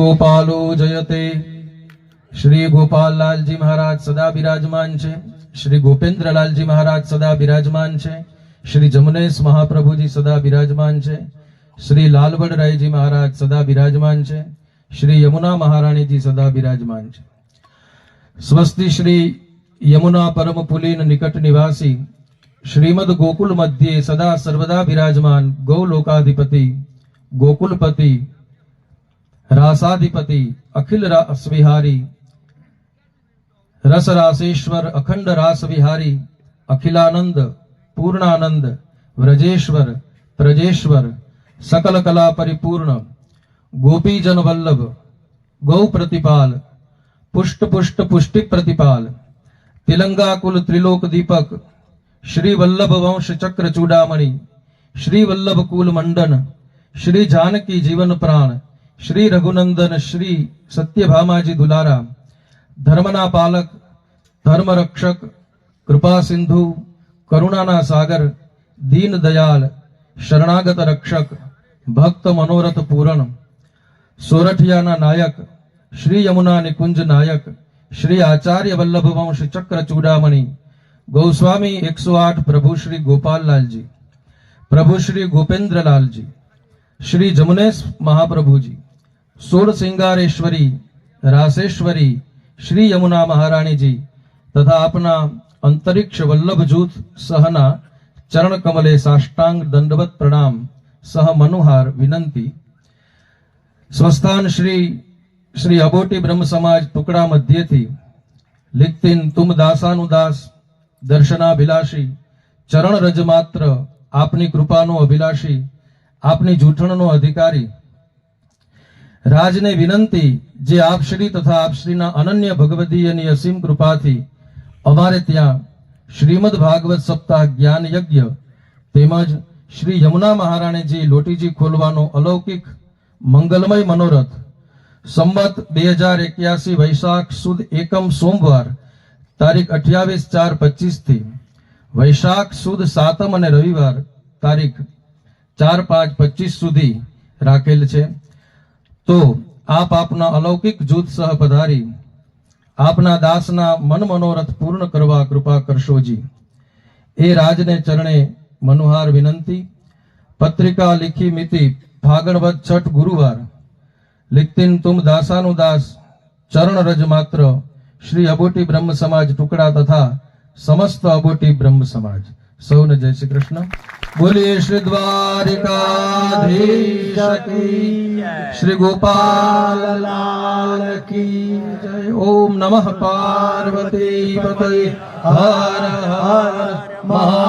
ગોપાલો જયતે. શ્રી ગોપાલલાલજી મહારાજ સદા બિરાજમાન છે. શ્રી ગોપેન્દ્રલાલજી મહારાજ સદા બિરાજમાન છે. શ્રી જમનેશ મહાપ્રભુજી સદા બિરાજમાન છે. શ્રી લાલવડરાયજી મહારાજ સદા બિરાજમાન છે. શ્રી યમુના મહારાણીજી સદા બિરાજમાન છે. સ્વસ્તિ શ્રી યમુના પરમ પુલીન નિકટ નિવાસી શ્રીમદ ગોકુલ મધ્યે સદા સર્વદા બિરાજમાન ગૌલોકાધિપતિ ગોકુલપતિ રાસાધિપતિ અખિલ રાસ વિહારી રસ રાસેશ્વર અખંડ રાસ વિહારી અખિલાનંદ પૂર્ણાનંદ વ્રજેશ્વર પ્રજેશ્વર સકલ કલા પરિપૂર્ણ ગોપીજન વલ્લભ ગૌ પ્રતિપાલ પુષ્ટ પુષ્ટ પુષ્ટિ પ્રતિપાલ તિલંગાકુલ ત્રિલોક દીપક શ્રી વલ્લભ વંશ ચક્ર ચૂડામણી શ્રી વલ્લભ કુલ મંડન શ્રી જાનકી જીવન પ્રાણ શ્રી રઘુનંદન શ્રી સત્યભામાજી દુલારા, ધર્મના પાલક, ધર્મરક્ષક કૃપા સિંધુ કરુણાના સાગર દીન દયાલ શરણાગત રક્ષક, ભક્ત મનોરથ પૂરણ, સોરઠિયાના નાયક, શ્રી યમુના નિકુંજ નાયક, શ્રી આચાર્ય વલ્લભ વંશ ચક્ર ચૂડામણી, ગૌસ્વામી એકસો આઠ પ્રભુ શ્રી ગોપાલલાલજી, પ્રભુ શ્રી ગોપેન્દ્રલાલજી, શ્રી જમુનેશ મહાપ્રભુજી સોળ સિંગારેશ્વરી રાસેશ્વરી શ્રી યમુના મહારાણીજી તથા આપના અંતરિક્ષ વલ્લભ જૂથ સહના ચરણ કમલે સાષ્ટાંગ દંડવત પ્રણામ સહ મનુહાર વિનંતી. સ્વસ્થાન શ્રી શ્રી અબોટી બ્રહ્મ સમાજ ટુકડા મધ્યથી લિખતિન તુમ દાસાનુદાસ દર્શનાભિલાષી, ચરણ રજ માત્ર આપની કૃપાનો અભિલાષી, આપની જૂઠણનો અધિકારી રાજને વિનંતી જે આપશ્રી તથા આપશ્રીના અનન્ય ભગવદીયની અસીમ કૃપાથી અમારે ત્યાં શ્રીમદ ભાગવત સપ્તાહ જ્ઞાન યજ્ઞ તેમજ શ્રી યમુના મહારાણીજી લોટીજી ખોલવાનો અલૌકિક મંગલમય મનોરથ સંમત બે હજાર એક્યાસી વૈશાખ સુદ એકમ સોમવાર તારીખ અઠ્યાવીસ ચાર પચીસથી વૈશાખ સુદ સાતમ અને રવિવાર તારીખ ચાર પાંચ પચીસ સુધી રાખેલ છે. તો આપ આપના અલૌકિક જૂથ સહ પધારી, આપના દાસના મન મનોરથ પૂર્ણ કરવા કૃપા કરશોજી એ રાજને ચરણે મનુહાર વિનંતી, પત્રિકા લિખી મિતિ ફાગણવદ છઠ ગુરુવાર, લિખતીન તુમ દાસાનું દાસ, ચરણ રજ માત્ર, શ્રી અબોટી બ્રહ્મ સમાજ ટુકડા તથા સમસ્ત અબોટી બ્રહ્મ સમાજ. સૌને જય શ્રી કૃષ્ણ. બોલીએ શ્રી દ્વારિકાધીશ શ્રી ગોપાલ લાલ કી જય. ઓમ નમઃ પાર્વતી પતય. હર હર મહાદેવ.